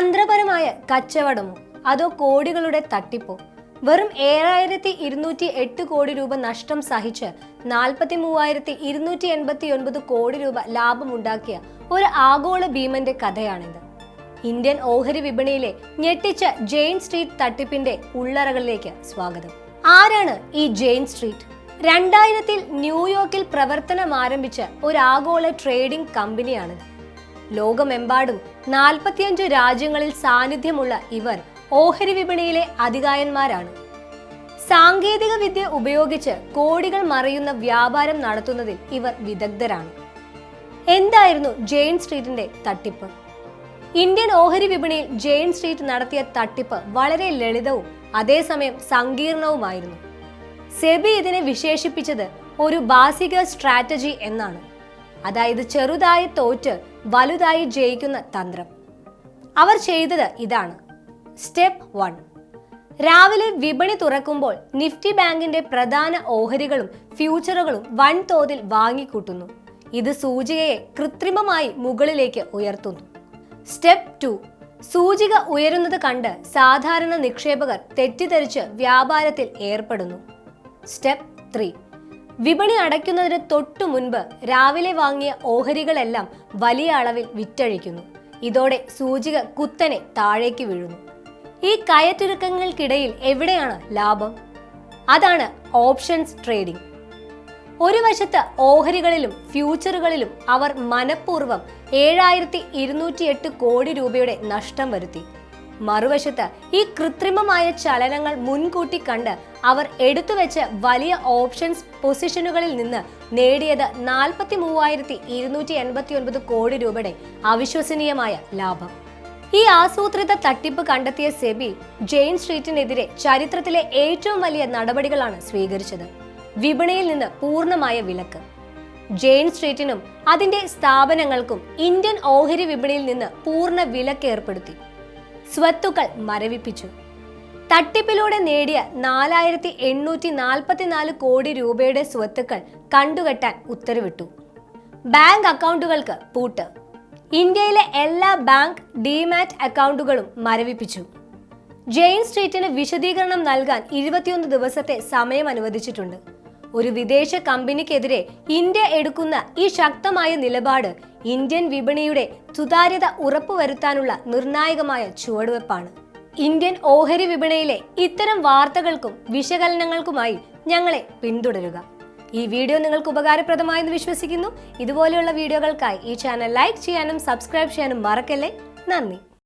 തന്ത്രപരമായ കച്ചവടമോ? അതോ കോടികളുടെ തട്ടിപ്പോ? വെറും ഏഴായിരത്തി ഇരുന്നൂറ്റി എട്ട് കോടി രൂപ നഷ്ടം സഹിച്ച് നാൽപ്പത്തി മൂവായിരത്തി ഇരുന്നൂറ്റി എൺപത്തി ഒൻപത് കോടി രൂപ ലാഭമുണ്ടാക്കിയ ഒരു ആഗോള ഭീമന്റെ കഥയാണിത്. ഇന്ത്യൻ ഓഹരി വിപണിയിലെ ഞെട്ടിച്ച ജെയിൻ സ്ട്രീറ്റ് തട്ടിപ്പിന്റെ ഉള്ളറകളിലേക്ക് സ്വാഗതം. ആരാണ് ഈ ജെയിൻ സ്ട്രീറ്റ്? രണ്ടായിരത്തിൽ ന്യൂയോർക്കിൽ പ്രവർത്തനം ആരംഭിച്ച ഒരു ആഗോള ട്രേഡിംഗ് കമ്പനിയാണിത്. ലോകമെമ്പാടും നാൽപ്പത്തിയഞ്ച് രാജ്യങ്ങളിൽ സാന്നിധ്യമുള്ള ഇവർ ഓഹരി വിപണിയിലെ അധികായന്മാരാണ്. സാങ്കേതിക വിദ്യ ഉപയോഗിച്ച് കോടികൾ മറിയുന്ന വ്യാപാരം നടത്തുന്നതിൽ ഇവർ വിദഗ്ധരാണ്. എന്തായിരുന്നു ജെയിൻ സ്ട്രീറ്റിന്റെ തട്ടിപ്പ്? ഇന്ത്യൻ ഓഹരി വിപണിയിൽ ജെയിൻ സ്ട്രീറ്റ് നടത്തിയ തട്ടിപ്പ് വളരെ ലളിതവും അതേസമയം സങ്കീർണവുമായിരുന്നു. സെബി ഇതിനെ വിശേഷിപ്പിച്ചത് ഒരു ബാസിക സ്ട്രാറ്റജി എന്നാണ്. അതായത് ചെറുതായി തോറ്റ് വലുതായി ജയിക്കുന്ന തന്ത്രം. അവർ ചെയ്തത് ഇതാണ്. സ്റ്റെപ്പ് വൺ രാവിലെ വിപണി തുറക്കുമ്പോൾ നിഫ്റ്റി ബാങ്കിന്റെ പ്രധാന ഓഹരികളും ഫ്യൂച്ചറുകളും വൻതോതിൽ വാങ്ങിക്കൂട്ടുന്നു. ഇത് സൂചികയെ കൃത്രിമമായി മുകളിലേക്ക് ഉയർത്തുന്നു. സ്റ്റെപ്പ് ടു സൂചിക ഉയരുന്നത് കണ്ട് സാധാരണ നിക്ഷേപകർ തെറ്റിദ്ധരിച്ച് വ്യാപാരത്തിൽ ഏർപ്പെടുന്നു. സ്റ്റെപ്പ് ത്രീ വിപണി അടയ്ക്കുന്നതിന് തൊട്ടു മുൻപ് രാവിലെ വാങ്ങിയ ഓഹരികളെല്ലാം വലിയ അളവിൽ വിറ്റഴിക്കുന്നു. ഇതോടെ സൂചിക കുത്തനെ താഴേക്ക് വീഴുന്നു. ഈ കയറ്റുരുക്കങ്ങൾക്കിടയിൽ എവിടെയാണ് ലാഭം? അതാണ് ഓപ്ഷൻസ് ട്രേഡിംഗ്. ഒരു വശത്ത് ഓഹരികളിലും ഫ്യൂച്ചറുകളിലും അവർ മനഃപൂർവം ഏഴായിരത്തി ഇരുന്നൂറ്റി എട്ട് കോടി രൂപയുടെ നഷ്ടം വരുത്തി. മറുവശത്ത് ഈ കൃത്രിമമായ ചലനങ്ങൾ മുൻകൂട്ടി കണ്ട് അവർ എടുത്തുവെച്ച് വലിയ ഓപ്ഷൻസ് പൊസിഷനുകളിൽ നിന്ന് നേടിയത് നാൽപ്പത്തി മൂവായിരത്തി ഇരുന്നൂറ്റി എൺപത്തി ഒൻപത് കോടി രൂപയുടെ അവിശ്വസനീയമായ ലാഭം. ഈ ആസൂത്രിത തട്ടിപ്പ് കണ്ടെത്തിയ സെബി ജെയിൻ സ്ട്രീറ്റിനെതിരെ ചരിത്രത്തിലെ ഏറ്റവും വലിയ നടപടികളാണ് സ്വീകരിച്ചത്. വിപണിയിൽ നിന്ന് പൂർണമായ വിലക്ക്. ജെയിൻ സ്ട്രീറ്റിനും അതിന്റെ സ്ഥാപനങ്ങൾക്കും ഇന്ത്യൻ ഓഹരി വിപണിയിൽ നിന്ന് പൂർണ വിലക്ക് ഏർപ്പെടുത്തി സ്വത്തുക്കൾ മരവിപ്പിച്ചു. തട്ടിപ്പിലൂടെ നേടിയ നാലായിരത്തി എണ്ണൂറ്റി നാൽപ്പത്തിനാല് കോടി രൂപയുടെ സ്വത്തുക്കൾ കണ്ടുകെട്ടാൻ ഉത്തരവിട്ടു. ബാങ്ക് അക്കൗണ്ടുകൾക്ക് പൂട്ട്. ഇന്ത്യയിലെ എല്ലാ ബാങ്ക് ഡിമാറ്റ് അക്കൗണ്ടുകളും മരവിപ്പിച്ചു. ജെയിൻ സ്ട്രീറ്റിന് വിശദീകരണം നൽകാൻ ഇരുപത്തിയൊന്ന് ദിവസത്തെ സമയം അനുവദിച്ചിട്ടുണ്ട്. ഒരു വിദേശ കമ്പനിക്കെതിരെ ഇന്ത്യ എടുക്കുന്ന ഈ ശക്തമായ നിലപാട് ഇന്ത്യൻ വിപണിയുടെ സുതാര്യത ഉറപ്പുവരുത്താനുള്ള നിർണായകമായ ചുവടുവെപ്പാണ്. ഇന്ത്യൻ ഓഹരി വിപണിയിലെ ഇത്തരം വാർത്തകൾക്കും വിശകലനങ്ങൾക്കുമായി ഞങ്ങളെ പിന്തുടരുക. ഈ വീഡിയോ നിങ്ങൾക്ക് ഉപകാരപ്രദമായെന്ന് വിശ്വസിക്കുന്നു. ഇതുപോലെയുള്ള വീഡിയോകൾക്കായി ഈ ചാനൽ ലൈക്ക് ചെയ്യാനും സബ്സ്ക്രൈബ് ചെയ്യാനും മറക്കല്ലേ? നന്ദി.